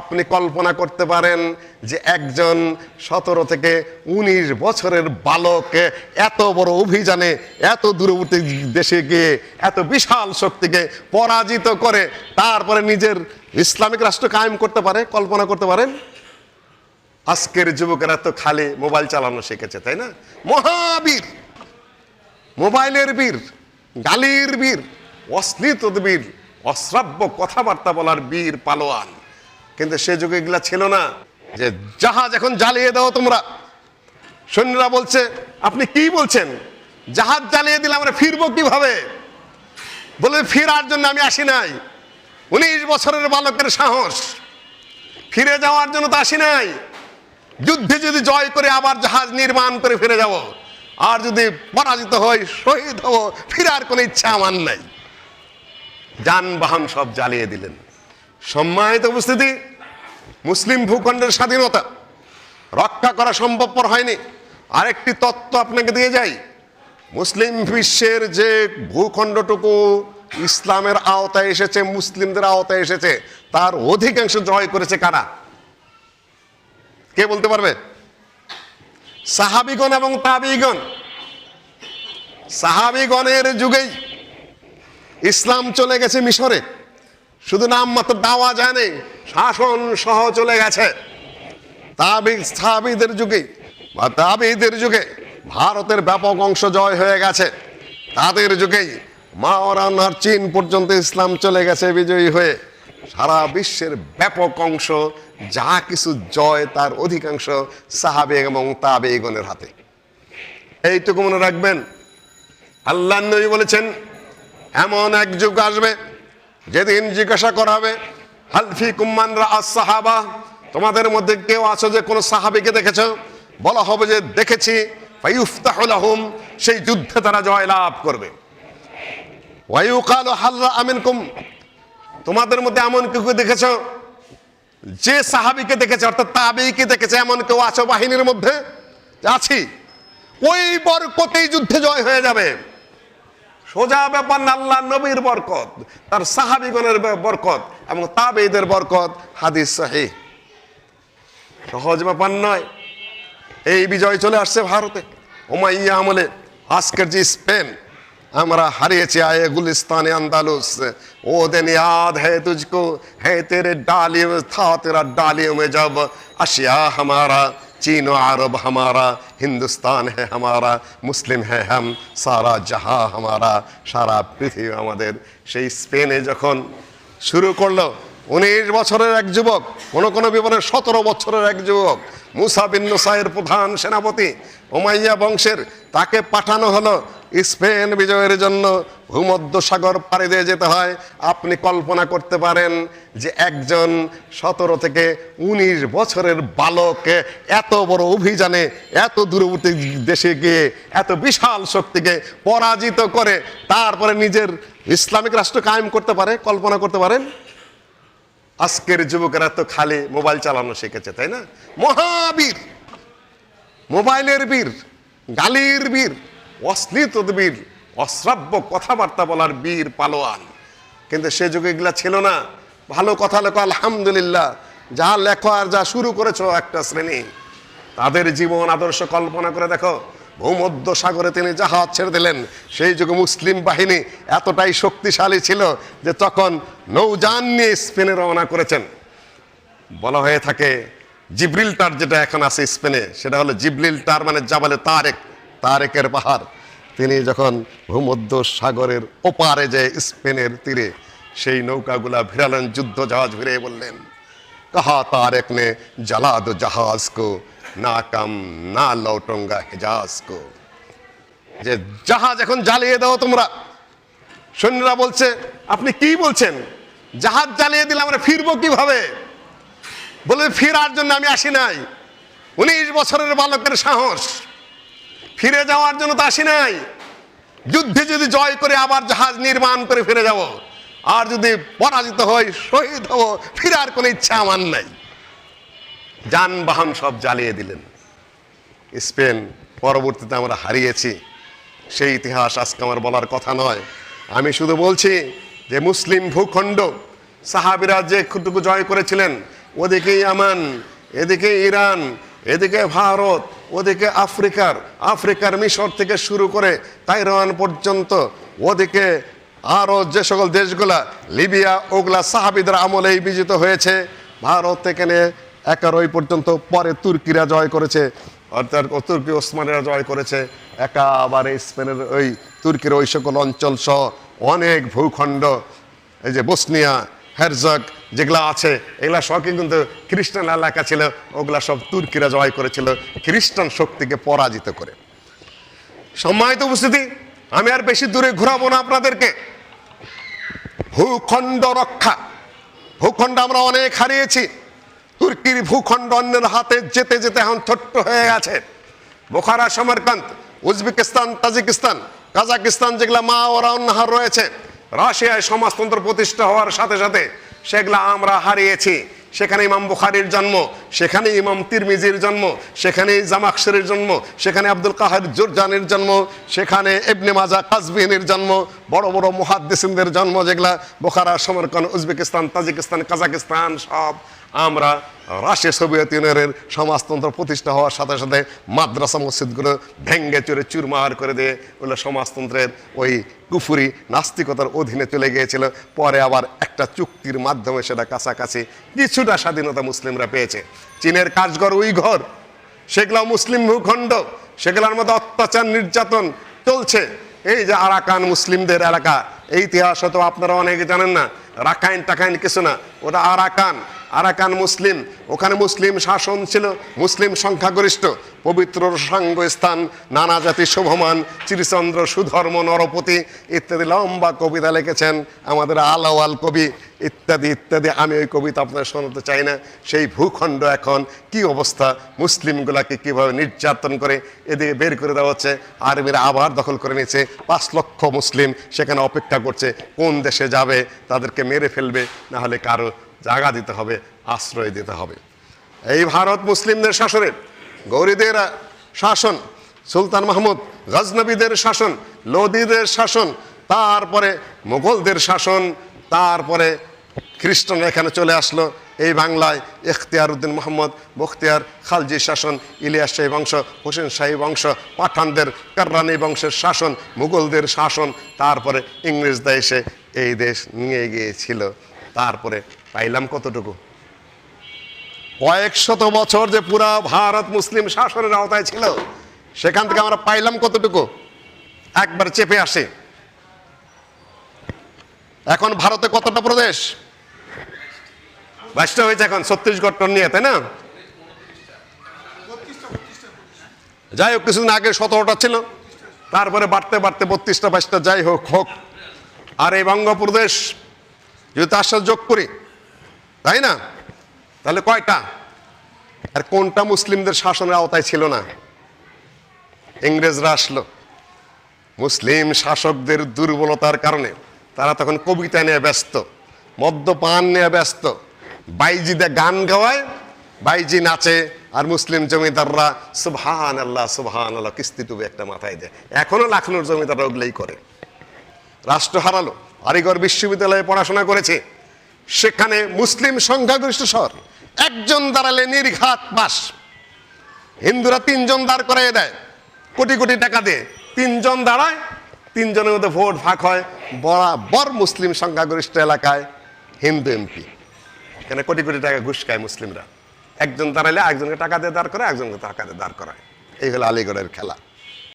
আপনি কল্পনা করতে পারেন যে একজন সতেরো থেকে উনিশ বছরের বালককে এত বড় অভিযানে, এত দূরবর্তী দেশে গিয়ে, এত বিশাল শক্তিকে পরাজিত করে তারপরে নিজের ইসলামিক রাষ্ট্র কায়েম করতে পারে, কল্পনা করতে পারেন? আজকের যুবকেরা তো খালি মোবাইল চালানো শিখেছে, তাই না? মহাবীর, মোবাইলের বীর, গালির বীর অশ্লীত বীর, অশ্রাব্য কথাবার্তা বলার বীর পালোয়ান। কিন্তু সে যুগে এগুলা ছিল না। যে জাহাজ এখন জ্বালিয়ে দাও তোমরা। সৈন্যরা বলছে, আপনি কি বলছেন? জাহাজ জ্বালিয়ে দিলে আমরা ফিরবো কীভাবে? বলে, ফেরার জন্য আমি আসি নাই। উনিশ বছরের বালকের সাহস। ফিরে যাওয়ার জন্য তো আসি নাই। যুদ্ধে যদি জয় করে আবার জাহাজ নির্মাণ করে ফিরে যাব। আর যদি পরাজিত হই, শহীদ হব, ফিরার কোনো ইচ্ছা আমার নাই। যানবাহন সব জ্বালিয়ে দিলেন। সম্মানিত উপস্থিতি, মুসলিম ভূখণ্ডের স্বাধীনতা রক্ষা করা সম্ভবপর হয়নি। আরেকটি তত্ত্ব আপনাকে দিয়ে যাই। মুসলিম বিশ্বের যে ভূখণ্ডটুকু ইসলামের আওতায় এসেছে, মুসলিমদের আওতায় এসেছে, তার অধিকাংশ জয় করেছে কারা? কে বলতে পারবে? সাহাবিগণ এবং তাবিগণ। সাহাবিগণের যুগেই ইসলাম চলে গেছে মিশরে। শুধু নাম মাত্র দাওয়া জানে শাসন সহ চলে গেছে। তাবি যুগে বা তাবিদের যুগে ভারতের ব্যাপক অংশ জয় হয়ে গেছে। তাদের যুগেই মাওরানার চীন পর্যন্ত ইসলাম চলে গেছে বিজয়ী হয়ে। সারা বিশ্বের ব্যাপক অংশ যা কিছু জয় তার অধিকাংশ সাহাবে এবং তাবেগণের হাতে। এইটুকু মনে রাখবেন আল্লাহ বলেছেন, এমন এক যুগ আসবে যেদিন জিজ্ঞাসা করা হবে হালফি কুম্মানরা আস সাহাবা? তোমাদের মধ্যে কেউ আছো যে কোনো সাহাবিকে দেখেছ? বলা হবে যে দেখেছি সেই যুদ্ধে তারা জয় লাভ করবে তোমাদের মধ্যে এমন কেউ কেউ দেখেছ? যে সাহাবিকে দেখেছে, অর্থাৎ তাবিকে দেখেছে, এমন কেউ আছো বাহিনীর মধ্যে? আছি। ওই বরকতেই যুদ্ধে জয় হয়ে যাবে। সোজা ব্যাপার না, আল্লাহ নবীর বরকত, তার সাহাবিগণের বরকত এবং তাবেদের বরকত, হাদিস সাহে সহজ ব্যাপার নয়। এই বিজয় চলে আসছে ভারতে। ওমাইয়া আমলে আজকের যে স্পেন, আমরা হারিয়েছি আয়ে গুলিস্তানে আন্দালুস। ও দেন ইয়াদ হে তুজকো হে তেরে ডালিম, থা তেরা ডালিমে যাব আসিয়া হামারা। चीन व अरब हमारा हिंदुस्तान है हमारा মুসলিম है हम সারা জাহা হামারা সারা পৃথিবী আমাদের সেই স্পেনে যখন শুরু করলো উনিশ বছরের এক যুবক কোন কোন বিবরণে সতেরো বছরের এক যুবক মুসা বিন নুসাইয়ের প্রধান সেনাপতি ওমাইয়া বংশের তাকে পাঠানো হলো স্পেন বিজয়ের জন্য ভূমধ্য সাগর পাড়ি দিয়ে যেতে হয়। আপনি কল্পনা করতে পারেন যে একজন সতেরো থেকে উনিশ বছরের বালককে এত বড় অভিযানে, এত দূরবর্তী দেশে গিয়ে, এত বিশাল শক্তিকে পরাজিত করে তারপরে নিজের ইসলামিক রাষ্ট্র কায়েম করতে পারে, কল্পনা করতে পারেন? আজকের যুবকেরা তো খালি মোবাইল চালানো শিখেছে, তাই না? মহাবীর, মোবাইলের বীর, গালির বীর অশ্লীত বীর অশ্রাব্য কথাবার্তা বলার বীর পালোয়ান। কিন্তু সে যুগে এগুলা ছিল না। ভালো কথা লেখো, আলহামদুলিল্লাহ। যা লেখো আর যা শুরু করেছ একটা শ্রেণি। তাদের জীবন আদর্শ কল্পনা করে দেখো, ভূমধ্য সাগরে তিনি জাহাজ ছেড়ে দিলেন। সেই যুগে মুসলিম বাহিনী এতটাই শক্তিশালী ছিল যে তখন নৌযান নিয়ে স্পেনে রওনা করেছেন। বলা হয়ে থাকে জিব্রিলটার যেটা এখন আছে স্পেনে, সেটা হলো জিব্রিলটার মানে জাবালে তারেক। তারেকের পাহাড়। তিনি যখন ভূমধ্য সাগরের ওপারে যে স্পেনের তীরে সেই নৌকাগুলা ভিড়ালেন যুদ্ধ জাহাজ ভিড়ে বললেন, কাহা তারেক নে জালাদ জাহাজ কো, না কাম, না লৌটঙ্গা হেজাজ কো? যে জাহাজ এখন জ্বালিয়ে দাও তোমরা। সৈন্যরা বলছে, আপনি কি বলছেন? জাহাজ জ্বালিয়ে দিলে আমরা ফিরবো কীভাবে? বলে, ফিরার জন্য আমি আসি নাই। উনিশ বছরের বালকের সাহস ফিরে যাওয়ার জন্য তো আসি নাই। যুদ্ধে যদি জয় করে আবার জাহাজ নির্মাণ করে ফিরে যাব, আর যদি পরাজিত হই, শহীদ হব, ফিরার কোনো ইচ্ছা আমার নাই। যানবাহন সব জ্বালিয়ে দিলেন। স্পেন পরবর্তীতে আমরা হারিয়েছি। সেই ইতিহাস আজকে আমার বলার কথা নয়। আমি শুধু বলছি যে মুসলিম ভূখণ্ড, সাহাবিরা যে খুটুকু জয় করেছিলেন, ওদিকে ইয়ামান এদিকে ইরান এদিকে ভারত, ওদিকে আফ্রিকার আফ্রিকার মিশর থেকে শুরু করে তাইওয়ান পর্যন্ত, ওদিকে আরও যে সকল দেশগুলা, লিবিয়া, ওগুলা সাহাবিদের আমলেই বিজিত হয়েছে, ভারত এখানে একারোই পর্যন্ত পরে তুর্কিরা জয় করেছে, অর্থাৎ তুর্কি ওসমানেরা জয় করেছে, একাবারে স্পেনের ওই তুর্কির ওই সকল অঞ্চল সহ অনেক ভূখণ্ড, এই যে বসনিয়া হেরজক যেগুলো আছে, এগুলা সব কিন্তু খ্রিস্টান এলাকা ছিল, ওগুলা সব তুর্কিরা জয় করেছিল, খ্রিস্টান শক্তিকে পরাজিত করে। সম্মানিত উপস্থিতি, আমি আর বেশি দূরে ঘুরাবো না আপনাদেরকে। ভূখণ্ড রক্ষা, ভূখণ্ড আমরা অনেক হারিয়েছি। তুর্কির ভূখণ্ড অন্যের হাতে যেতে যেতে এখন ছোট্ট হয়ে গেছে। Bukhara Samarkand Uzbekistan, Tajikistan, Kazakhstan যেগুলা মা ওরা অন্যাহার রয়েছে, রাশিয়ায় সমাজতন্ত্র প্রতিষ্ঠা হওয়ার সাথে সাথে সেগুলা আমরা হারিয়েছি। সেখানে ইমাম বুখারির জন্ম, সেখানে ইমাম তিরমিজির জন্ম, সেখানে জামাকসরের জন্ম, সেখানে আব্দুল কাহার জুরজানের জন্ম, সেখানে এবনে মাজা কাজবিনের জন্ম, বড় বড় মুহাদ্দিসিনদের জন্ম যেগুলা Bukhara Samarkand Uzbekistan, Tajikistan, Kazakhstan সব আমরা রাশিয়া সোভিয়েত ইউনিয়নের সমাজতন্ত্র প্রতিষ্ঠা হওয়ার সাথে সাথে মাদ্রাসা মসজিদগুলো ভেঙ্গে চুরে চুরমার করে দিয়ে ওগুলো সমাজতন্ত্রের ওই কুফুরি নাস্তিকতার অধীনে চলে গিয়েছিল। পরে আবার একটা চুক্তির মাধ্যমে সেটা কাছাকাছি কিছুটা স্বাধীনতা মুসলিমরা পেয়েছে। চীনের কাজঘর ওই ঘর, সেগুলো মুসলিম ভূখণ্ড, সেগুলোর মধ্যে অত্যাচার, নির্যাতন চলছে। এই যে আরাকান মুসলিমদের এলাকা, এই ইতিহাস হয়তো আপনারা অনেকে জানেন না রাখাইন টাকাইন কিছু না, ওটা আরাকান। আরাকান মুসলিম। ওখানে মুসলিম শাসন ছিল, মুসলিম সংখ্যাগরিষ্ঠ। পবিত্র সাঙ্গ স্থান নানা জাতি শোভমান, চিরচন্দ্র সুধর্ম নরপতি ইত্যাদি লম্বা কবিতা লিখেছেন আমাদের আলাওয়াল কবি। ইত্যাদি ইত্যাদি, আমি ওই কবিতা আপনার শোনাতে চাই না। সেই ভূখণ্ড এখন কি অবস্থা? মুসলিমগুলাকে কীভাবে নির্যাতন করে এদিকে বের করে দেওয়া হচ্ছে? আর্মিরা আবার দখল করে নিয়েছে। পাঁচ লক্ষ মুসলিম সেখানে অপেক্ষা করছে। কোন দেশে যাবে? তাদেরকে মেরে ফেলবে? না হলে কারও জায়গা দিতে হবে, আশ্রয় দিতে হবে। এই ভারত মুসলিমদের শাসনের, গৌরীদের শাসন, সুলতান মাহমুদ, গজনবীদের শাসন, লোদিদের শাসন, তারপরে মোগলদের শাসন, তারপরে খ্রিস্টান এখানে চলে আসলো। এই বাংলায় এখতিয়ার উদ্দিন মোহাম্মদ বখতিয়ার খালজি শাসন, ইলিয়াস শাহী বংশ, হোসেন শাহী বংশ, পাঠানদের, কার্রানি বংশের শাসন, মুঘলদের শাসন, তারপরে ইংরেজরা এসে এই দেশ নিয়ে গিয়েছিল। তারপরে পাইলাম কতটুকু? কয়েক শত বছর যে পুরা ভারত মুসলিম শাসনের আওতায় ছিল, সেখান থেকে আমরা পাইলাম কতটুকু? একবার চেপে আসে। এখন ভারতে কতটা প্রদেশ? বাইশটা হয়েছে এখন, ছত্তিশগড় টন নিয়ে তাই না? যাই হোক, কিছুদিন আগে সতেরোটা ছিল, তারপরে বাড়তে বাড়তে বত্রিশটা, বাইশটা, যাই হোক হোক। আর এই বঙ্গপ্রদেশ, যদি তার সাথে যোগ করি তাই না? তাহলে কয়টা? আর কোনটা মুসলিমদের শাসনের আওতায় ছিল না? ইংরেজরা আসলো। মুসলিম শাসকদের দুর্বলতার কারণে তারা তখন কবিতা নিয়ে ব্যস্ত, মদ্যপান নিয়ে ব্যস্ত। বাইজিদে গান গাওয়ায়, বাইজি নাচে, আর মুসলিম জমিদাররা সুবহান আল্লাহ সুবহান আল্লাহ কিস্তি টুবে একটা মাথায় দেয়। এখনও লাখনোর জমিদাররা ওগুলোই করে। রাষ্ট্র হারালো আলিগড় বিশ্ববিদ্যালয়ে পড়াশোনা করেছে। সেখানে মুসলিম সংখ্যাগরিষ্ঠ শহর। একজন দাঁড়ালে নির্ঘাত পাস হিন্দুরা তিনজন দাঁড় করাই দেয়। কোটি কোটি টাকা দিয়ে। তিনজন দাঁড়ায়, তিনজনের মধ্যে ভোট ভাগ হয় বরাবর মুসলিম সংখ্যাগরিষ্ঠ এলাকায় হিন্দু এমপি। এখানে কোটি কোটি টাকা ঘুষ খায় মুসলিমরা। একজন দাঁড়ালে একজনকে টাকা দিয়ে দাঁড় করে একজনকে টাকা দিয়ে দাঁড় করায়। এই হলো আলিগড়ের খেলা।